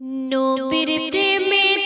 নবীর প্রেমেতে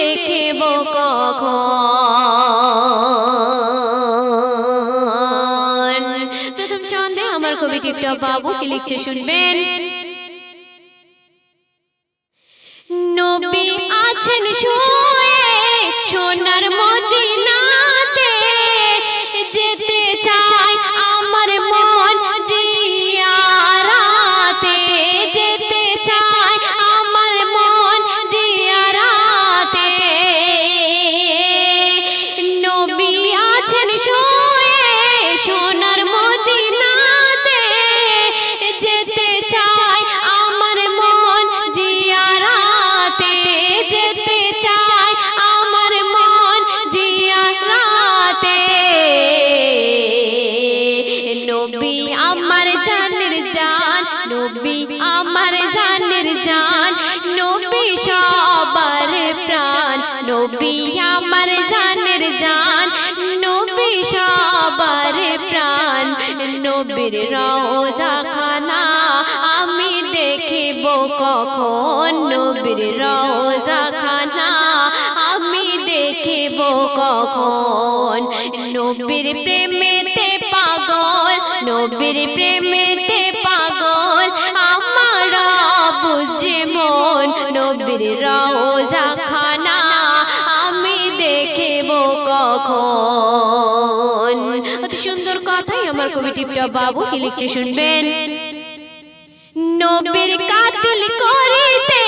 দেখব কখন? প্রথম ছন্দে আমার কবি টিপটপ বাবু কি লিখছে শুনবেন? নবী আছেন শুয়ে নবী, আমার জানের জান, নবী সবার প্রাণ। নবী, আমার জানের জান, নবী সবার প্রাণ। নবীর রওজা খানা আমি দেখিব কখন। নবীর রওজা খানা আমি দেখিব কখন। নবীর প্রেমেতে পাগল, নবীর প্রেমেতে পাগল। রওজা খানা আমি দেখিব কখন। অতি সুন্দর কথাই আমার কবি টিপটপ বাবু কি লিখছে শুনবেন? নবীর কাতিল করিতে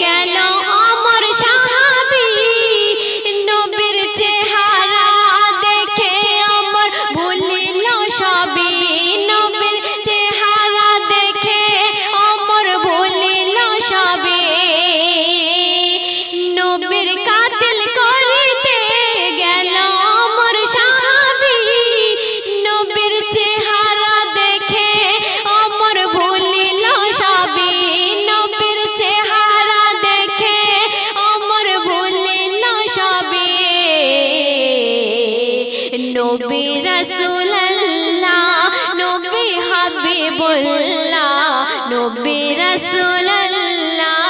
গেল নবী রাসূলুল্লাহ, নবী হাবিবুল্লাহ, নবী রাসূলুল্লাহ,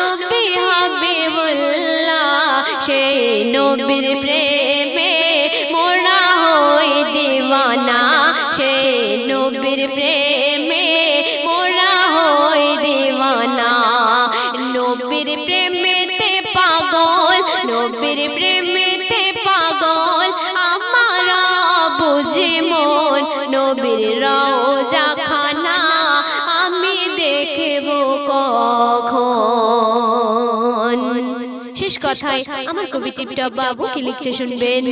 নবী হাবিবুল্লাহ, সে নবীর প্রেমে মোরা হই দিওয়ানা, সে নবীর প্রেমে মোরা হই দিওয়ানা। নবীর প্রেমেতে পাগল, নবীর প্রেমেতে বুঝে মন নবীর রওজা খানা আমি দেখব কখন। শেষ কথায় আমার কবি টিপটপ বাবু কি লিখছে শুনবেন?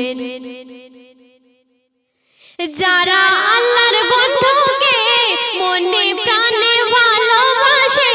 যারা আল্লাহর বন্ধুকে মনে প্রাণে ভালোবাসে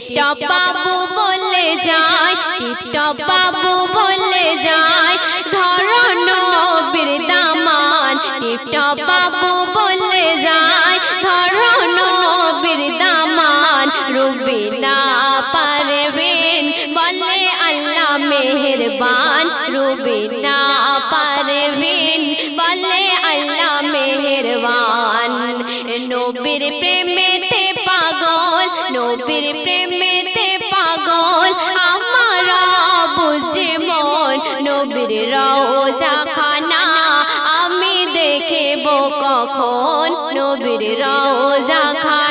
টিপটপ বাবু বলে যায় টিপটপ বাবু বাবু বলে যায় ধরো নবীর দামান। পারবেন বলে আল্লাহ পারবেন বলে আল্লাহ নবীর প্রেমেতে নবীর প্রেমেতে পাগল আমার বুঝে মন নবীর রওজা খানা আমি দেখেব কখন নবীর রওজা খানা